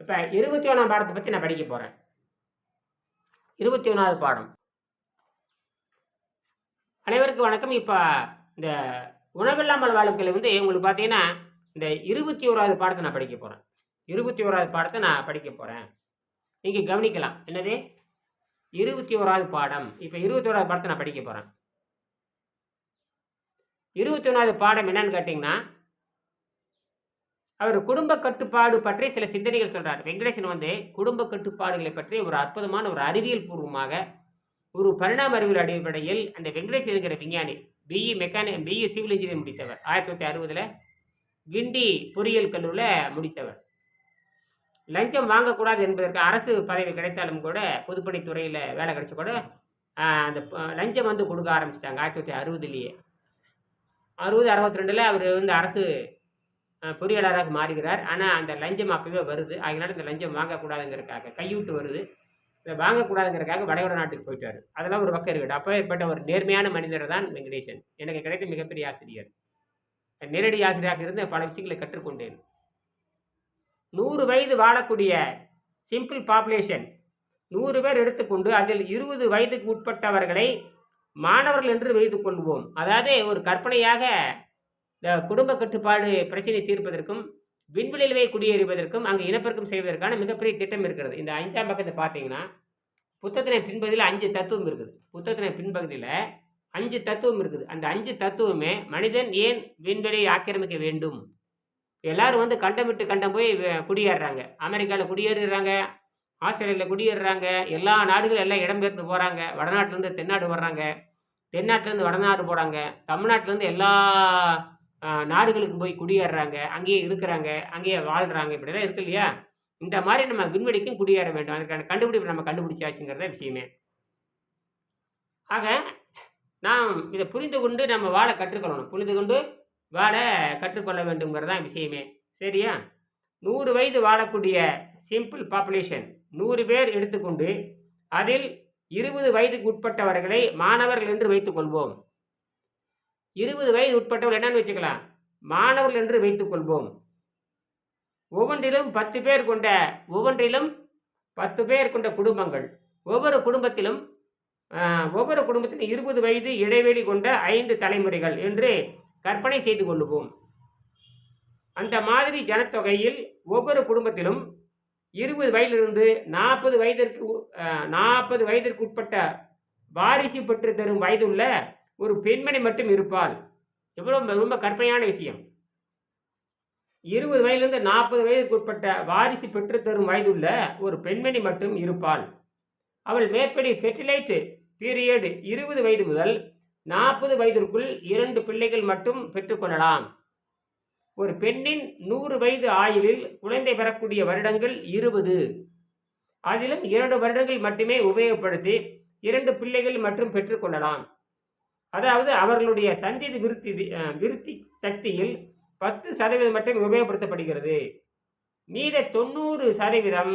இப்போ இருபத்தி ஒன்றாம் பாடத்தை பற்றி நான் படிக்க போகிறேன் இருபத்தி ஒன்றாவது பாடம். அனைவருக்கும் வணக்கம். இப்போ இந்த உணவில்லாமல் வாழ்க்கையில் வந்து உங்களுக்கு பார்த்தீங்கன்னா இந்த இருபத்தி ஓராவது பாடத்தை நான் படிக்க போகிறேன் இருபத்தி ஓராவது பாடத்தை நான் படிக்க போகிறேன் நீங்கள் கவனிக்கலாம். என்னது? இருபத்தி ஓராவது பாடம். இப்போ இருபத்தி ஓராவது பாடத்தை நான் படிக்க போகிறேன் இருபத்தி ஒன்றாவது பாடம் என்னன்னு கேட்டிங்கன்னா அவர் குடும்ப கட்டுப்பாடு பற்றி சில சிந்தனைகள் சொல்கிறார் வெங்கடேசன் வந்து குடும்ப கட்டுப்பாடுகளை பற்றி ஒரு அற்புதமான ஒரு அறிவியல் பூர்வமாக ஒரு பரிணாம அறிவியல் அடிப்படையில் அந்த வெங்கடேசன் என்கிற விஞ்ஞானி BE mechanic BE civil engineering முடித்தவர். ஆயிரத்தி தொள்ளாயிரத்தி அறுபதில் கிண்டி பொறியியல் கல்லூரியில் முடித்தவர். லஞ்சம் வாங்கக்கூடாது என்பதற்கு அரசு பதவி கிடைத்தாலும் கூட பொதுப்பணித்துறையில் வேலை கிடைச்ச கூட அந்த லஞ்சம் வந்து கொடுக்க ஆரம்பிச்சிட்டாங்க ஆயிரத்தி தொள்ளாயிரத்தி அறுபதுலேயே. அறுபது அறுபத்தி ரெண்டில் அவர் வந்து அரசு பொறியாளராக மாறுகிறார். ஆனால் அந்த லஞ்சம் அப்பவே வருது. அதனால் இந்த லஞ்சம் வாங்கக்கூடாதுங்கிறதுக்காக கையூட்டு வருது. இதை வாங்கக்கூடாதுங்கிறதுக்காக வடகட நாட்டுக்கு போயிட்டார். அதெல்லாம் ஒரு பக்கம் இருக்கட்டும். அப்போ ஏற்பட்ட ஒரு நேர்மையான மனிதர் தான் வெங்கடேசன். எனக்கு கிடைத்த மிகப்பெரிய ஆசிரியர். நேரடி ஆசிரியராக இருந்து பல விஷயங்களை கற்றுக்கொண்டேன். நூறு வயது வாழக்கூடிய சிம்பிள் பாப்புலேஷன் நூறு பேர் எடுத்துக்கொண்டு அதில் இருபது வயதுக்கு உட்பட்டவர்களை மாணவர்கள் என்று வைத்துக் கொள்வோம். அதாவது ஒரு கற்பனையாக குடும்ப கட்டுப்பாடு பிரச்சனை தீர்ப்பதற்கும் விண்வெளியிலே குடியேறுவதற்கும் அங்கே இனப்பெருக்கம் செய்வதற்கான மிகப்பெரிய திட்டம் இருக்கிறது. இந்த அஞ்சாம் பக்கத்தை பார்த்தீங்கன்னா புத்தகத்தின பின்பகுதியில் அஞ்சு தத்துவம் இருக்குது. புத்தகத்தின பின்பகுதியில் அஞ்சு தத்துவம் இருக்குது. அந்த அஞ்சு தத்துவமே மனிதன் ஏன் விண்வெளியை ஆக்கிரமிக்க வேண்டும்? எல்லாரும் வந்து கண்டம் விட்டு கண்டம் போய் குடியேறுறாங்க. அமெரிக்காவில் குடியேறுறாங்க ஆஸ்திரேலியாவில் குடியேறுறாங்க எல்லா நாடுகளும் எல்லாம் இடம்பெயர்ந்து போகிறாங்க வடநாட்டிலேருந்து தென்னாடு வர்றாங்க. தென்னாட்டிலேருந்து வடநாடு போகிறாங்க தமிழ்நாட்டிலேருந்து எல்லா நாடுகளுக்கு போய் குடியேறுறாங்க அங்கேயே இருக்கிறாங்க அங்கேயே வாழ்கிறாங்க இப்படிலாம் இருக்கு இல்லையா? இந்த மாதிரி நம்ம விண்வெளிக்கும் குடியேற வேண்டும். அதுக்கான கண்டுபிடிப்பு நம்ம கண்டுபிடிச்சாச்சுங்கிறத விஷயமே. ஆக நாம் இதை புரிந்து கொண்டு நம்ம வாழ கற்றுக்கொள்ளணும். புரிந்து கொண்டு வாழ கற்றுக்கொள்ள வேண்டுங்கிறதான் விஷயமே. சரியா? நூறு வயது வாழக்கூடிய சிம்பிள் பாப்புலேஷன் நூறு பேர் எடுத்துக்கொண்டு அதில் இருபது வயதுக்கு உட்பட்டவர்களை மாணவர்கள் என்று வைத்துக்கொள்வோம். இருபது வயது உட்பட்டவர்கள் என்னன்னு வச்சுக்கலாம். மாணவர்கள் என்று வைத்துக் கொள்வோம். ஒவ்வொன்றிலும் பத்து பேர் கொண்ட ஒவ்வொன்றிலும் பத்து பேர் கொண்ட குடும்பங்கள். ஒவ்வொரு குடும்பத்திலும் ஒவ்வொரு குடும்பத்திலும் இருபது வயது இடைவெளி கொண்ட ஐந்து தலைமுறைகள் என்று கற்பனை செய்து கொள்ளுவோம். அந்த மாதிரி ஜனத்தொகையில் ஒவ்வொரு குடும்பத்திலும் இருபது வயதிலிருந்து நாற்பது வயதிற்கு நாற்பது வயதிற்கு உட்பட்ட வாரிசு பெற்று தரும் வயதுள்ள ஒரு பெண்மணி மட்டும் இருப்பாள். எவ்வளோ ரொம்ப கற்பனையான விஷயம். இருபது வயதிலிருந்து நாற்பது வயதுக்கு உட்பட்ட வாரிசு பெற்றுத்தரும் வயதுள்ள ஒரு பெண்மணி மட்டும் இருப்பாள். அவள் மேற்படி ஃபெர்டிலைட் பீரியடு இருபது வயது முதல் நாற்பது வயதிற்குள் இரண்டு பிள்ளைகள் மட்டும் பெற்றுக்கொள்ளலாம் ஒரு பெண்ணின் நூறு வயது ஆயுளில் குழந்தை பெறக்கூடிய வருடங்கள் இருபது. அதிலும் இரண்டு வருடங்கள் மட்டுமே உபயோகப்படுத்தி இரண்டு பிள்ளைகள் மட்டும் பெற்றுக்கொள்ளலாம் அதாவது அவர்களுடைய சந்ததி விருத்தி விருத்தி சக்தியில் பத்து சதவீதம் மட்டும் உபயோகப்படுத்தப்படுகிறது. மீத தொண்ணூறு சதவீதம்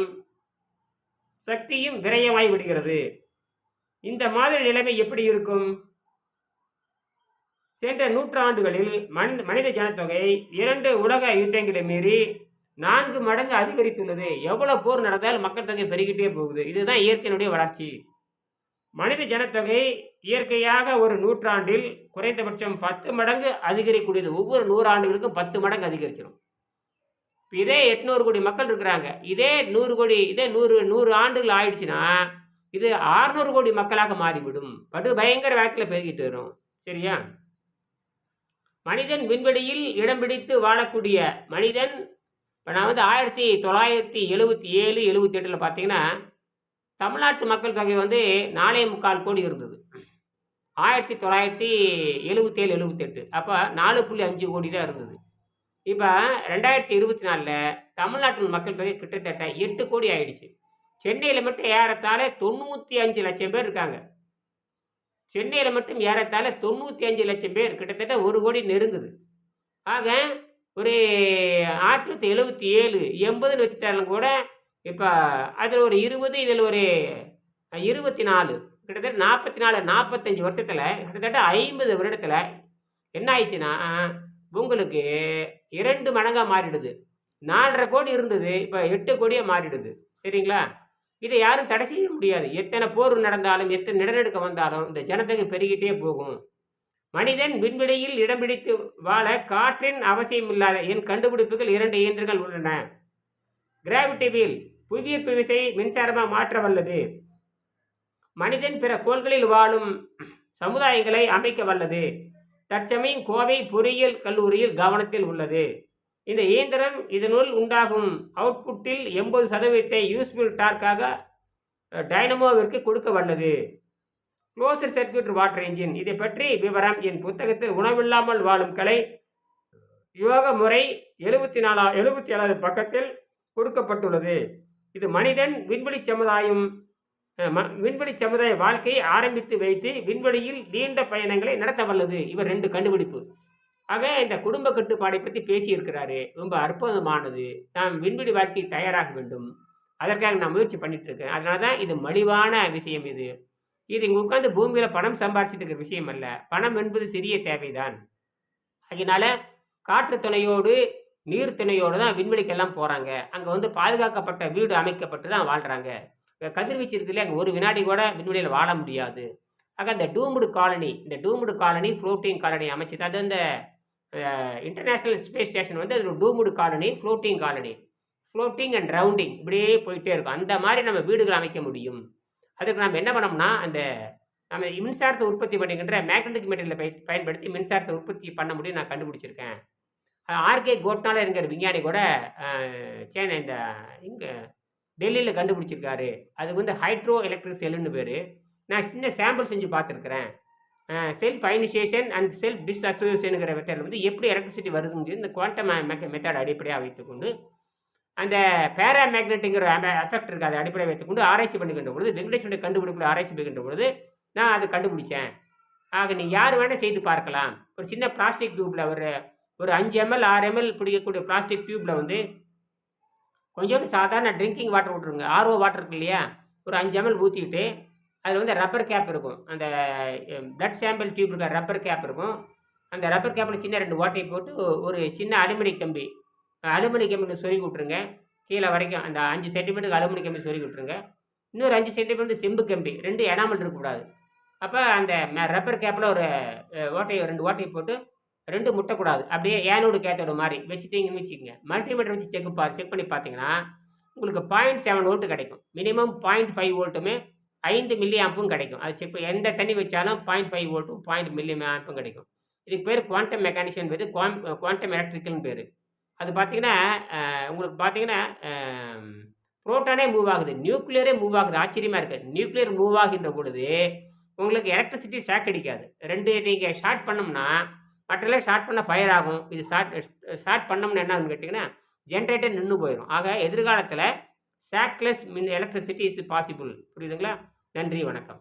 சக்தியும் விரயமாய் விடுகிறது. இந்த மாதிரி நிலைமை எப்படி இருக்கும்? சென்ற நூற்றாண்டுகளில் மனித மனித ஜனத்தொகை இரண்டு உலக யுத்தங்களை மீறி நான்கு மடங்கு அதிகரித்துள்ளது. எவ்வளவு போர் நடந்தால் மக்கள் தொகை பெருகிட்டே போகுது. இதுதான் இயற்கையினுடைய வளர்ச்சி. மனித ஜனத்தொகை இயற்கையாக ஒரு நூற்றாண்டில் குறைந்தபட்சம் பத்து மடங்கு அதிகரிக்கக்கூடியது. ஒவ்வொரு நூறாண்டுகளுக்கும் பத்து மடங்கு அதிகரிச்சிடும். இப்போ இதே எட்நூறு கோடி மக்கள் இருக்கிறாங்க. இதே நூறு கோடி இதே நூறு நூறு ஆண்டுகள் ஆயிடுச்சுன்னா இது ஆறுநூறு கோடி மக்களாக மாறிவிடும். படு பயங்கர வேகத்தில் பெருகிட்டு வரும். சரியா? மனிதன் விண்வெளியில் இடம் பிடித்து வாழக்கூடிய மனிதன் இப்போ நான் வந்து ஆயிரத்தி தொள்ளாயிரத்தி எழுபத்தி ஏழு எழுபத்தி எட்டில் பார்த்தீங்கன்னா தமிழ்நாட்டு மக்கள் தொகை வந்து நாலே முக்கால் கோடி இருந்தது. ஆயிரத்தி தொள்ளாயிரத்தி எழுபத்தேழு எழுபத்தெட்டு அப்போ நாலு புள்ளி அஞ்சு கோடி தான் இருந்தது. இப்போ ரெண்டாயிரத்தி இருபத்தி நாலில் தமிழ்நாட்டின் மக்கள் தொகை கிட்டத்தட்ட எட்டு கோடி ஆயிடுச்சு. சென்னையில் மட்டும் ஏறத்தாழ தொண்ணூற்றி அஞ்சு லட்சம் பேர் இருக்காங்க. சென்னையில் மட்டும் ஏறத்தாழ தொண்ணூற்றி அஞ்சு லட்சம் பேர் கிட்டத்தட்ட ஒரு கோடி நெருங்குது. ஆக ஒரு ஆயிரத்தி தொள்ளாயிரத்தி எழுபத்தி ஏழு எண்பதுன்னு வச்சுட்டாலும் கூட இப்போ அதில் ஒரு இருபது இதில் ஒரு இருபத்தி நாலு கிட்டத்தட்ட நாற்பத்தி நாலு நாற்பத்தஞ்சு வருஷத்தில் கிட்டத்தட்ட ஐம்பது வருடத்தில் என்ன ஆயிடுச்சுன்னா உங்களுக்கு இரண்டு மடங்காக மாறிடுது. நாலரை கோடி இருந்தது இப்போ எட்டு கோடியாக மாறிடுது. சரிங்களா? இதை யாரும் தடை செய்ய முடியாது. எத்தனை போர் நடந்தாலும் எத்தனை நிலநடுக்கம் வந்தாலும் இந்த ஜனத்தொகை பெருகிட்டே போகும். மனிதன் விண்வெளியில் இடம் பிடித்து வாழ காற்றின் அவசியம் இல்லாத என் கண்டுபிடிப்புகள் இரண்டு இயந்திரங்கள் உள்ளன. கிராவிட்டி வீல் புவியீர்ப்பு விசை மின்சாரமாக மாற்ற வல்லது. மனிதன் பிற கோள்களில் வாழும் சமுதாயங்களை அமைக்க வல்லது. தற்சமயம் கோவை பொறியியல் கல்லூரியில் கவனத்தில் உள்ளது. இந்த இயந்திரம் இதனுள் உண்டாகும் அவுட்புட்டில் எண்பது சதவீதத்தை யூஸ்ஃபுல் டார்க்காக டைனமோவிற்கு கொடுக்க வல்லது. க்ளோசர் சர்க்யூட் வாட்டர் இன்ஜின் இதை பற்றி விவரம் என் புத்தகத்தில் உணவில்லாமல் வாழும் கலை யோக முறை எழுபத்தி நாலா எழுபத்தி ஏழாவது பக்கத்தில் கொடுக்கப்பட்டுள்ளது. இது மனிதன் விண்வெளி சமுதாயம் ம- விண்வெளி சமுதாய வாழ்க்கையை ஆரம்பித்து வைத்து விண்வெளியில் நீண்ட பயணங்களை நடத்த வல்லது. இவர் ரெண்டு கண்டுபிடிப்பு. ஆக இந்த குடும்ப கட்டுப்பாடை பற்றி பேசியிருக்கிறாரு. ரொம்ப அற்புதமானது. நாம் விண்வெளி வாழ்க்கை தயாராக வேண்டும். அதற்காக நான் முயற்சி பண்ணிட்டு இருக்கேன் அதனால தான் இது மலிவான விஷயம் இது. இது இங்கே உட்காந்து பூமியில் பணம் சம்பாரிச்சிட்டு இருக்கிற விஷயம் அல்ல. பணம் என்பது சிறிய தேவைதான். அதனால காற்று துணையோடு நீர் துணையோடு தான் விண்வெளிக்கெல்லாம் போகிறாங்க அங்கே வந்து பாதுகாக்கப்பட்ட வீடு அமைக்கப்பட்டு தான் வாழ்கிறாங்க கதிர்வீச்சு இருக்குல்ல அங்கே ஒரு வினாடி கூட விண்வெளியில் வாழ முடியாது. ஆக இந்த டூமுடு காலனி இந்த டூமுடு காலனி ஃப்ளோட்டிங் காலனி அமைச்சது அது இந்த இன்டர்நேஷ்னல் ஸ்பேஸ் ஸ்டேஷன் வந்து அது டூமுடு colony floating colony. Floating and rounding இப்படியே போயிட்டே இருக்கும். அந்த மாதிரி நம்ம வீடுகள் அமைக்க முடியும். அதுக்கு நம்ம என்ன பண்ணோம்னா அந்த நம்ம மின்சாரத்தை உற்பத்தி பண்ணுகின்ற மேக்னட்டிக் மெட்டீரியலை பய பயன்படுத்தி மின்சாரத்தை உற்பத்தி பண்ண முடியும் நான் கண்டுபிடிச்சிருக்கேன். ஆர்கே கோட்னால இருக்கிற விஞ்ஞானி கூட அஹ், சேன இந்த இங்கே டெல்லியில் கண்டுபிடிச்சிருக்காரு. அது வந்து ஹைட்ரோ எலக்ட்ரிக் செல்லுன்னு பேர். நான் சின்ன சாம்பிள் செஞ்சு பார்த்துருக்குறேன். செல்ஃப் ஐனிஷியேஷன் அண்ட் செல்ஃப் டிஸ்அசோசியேஷனுங்கிற மெத்தடில் வந்து எப்படி எலக்ட்ரிசிட்டி வருதுன்னு இந்த குவாண்டம் மெத்தட் அடிப்படையாக வைத்துக்கொண்டு அந்த பேரா மேக்னெட்டுங்கிற எஃபெக்ட் இருக்குது அதை அடிப்படையாக வைத்துக்கொண்டு ஆராய்ச்சி பண்ணுகின்ற பொழுது வெங்கடேஷனுடைய கண்டுபிடிப்பில் ஆராய்ச்சி பண்ணுகின்ற பொழுது நான் அதை கண்டுபிடிச்சேன். ஆக நீ யார் வேணால் செய்து பார்க்கலாம். ஒரு சின்ன பிளாஸ்டிக் டியூப்பில் ஒரு ஒரு அஞ்சு எம்எல் ஆறு எம்எல் பிடிக்கக்கூடிய பிளாஸ்டிக் டியூப்பில் வந்து கொஞ்சோண்டு சாதாரண ட்ரிங்கிங் வாட்டர் விட்ருங்க ஆர்ஓ வாட்டர் இருக்கு இல்லையா? ஒரு அஞ்சு எம்எல் ஊற்றிக்கிட்டு அதில் வந்து ரப்பர் கேப் இருக்கும். அந்த பிளட் சாம்பிள் டியூப் இருக்கிற ரப்பர் கேப் இருக்கும். அந்த ரப்பர் கேப்பில் சின்ன ரெண்டு ஓட்டையை போட்டு ஒரு சின்ன அலுமினி கம்பி அலுமினி கம்பி சொருகி விட்ருங்க கீழே வரைக்கும் அந்த அஞ்சு சென்டிமீட்டருக்கு அலுமினி கம்பி சொருகி விட்ருங்க இன்னொரு அஞ்சு சென்டிமீட்டர் செம்பு கம்பி ரெண்டு எனாமல் இருக்கக்கூடாது. அப்போ அந்த ரப்பர் கேப்பில் ஒரு ஓட்டையை ரெண்டு ஓட்டையை போட்டு ரெண்டு முட்டக்கூடாது. அப்படியே ஏனோடு கேத்தோட மாதிரி வச்சுட்டீங்கன்னு வச்சுக்கோங்க. மல்டிமீட்டர் வச்சு செக் பா செக் பண்ணி பார்த்தீங்கன்னா உங்களுக்கு பாயிண்ட் செவன் வோல்ட்டு கிடைக்கும். மினிமம் பாயிண்ட் ஃபைவ் வோல்ட்டுமே ஐந்து மில்லி ஆம்பும் கிடைக்கும். அது செக் எந்த தண்ணி வச்சாலும் பாயிண்ட் ஃபைவ் வோல்ட்டும் பாயிண்ட் மில்லி ஆம்பும் கிடைக்கும். இதுக்கு பேர் குவாண்டம் மெக்கானிஷன் பேர் குவாம் குவாண்டம் எலக்ட்ரிக்கல்னு பேர். அது பார்த்தீங்கன்னா உங்களுக்கு பார்த்தீங்கன்னா புரோட்டானே மூவ் ஆகுது. நியூக்ளியரே மூவ் ஆகுது. ஆச்சரியமாக இருக்குது நியூக்ளியர் மூவ் ஆகின்ற பொழுது உங்களுக்கு எலக்ட்ரிசிட்டி ஷாக் அடிக்காது. ரெண்டு நீங்கள் ஷார்ட் பண்ணோம்னா மற்றெல்லாம் ஷார்ட் பண்ண ஃபயர் ஆகும். இது ஷார்ட் ஷார்ட் பண்ணோம்னா என்ன ஆகும்னு கேட்டிங்கன்னா ஜென்ரேட்டர் நின்று போயிடும் ஆக எதிர்காலத்தில் சாக்லெஸ் மின் எலக்ட்ரிசிட்டி இஸ் பாசிபிள் புரியுதுங்களா? நன்றி வணக்கம்.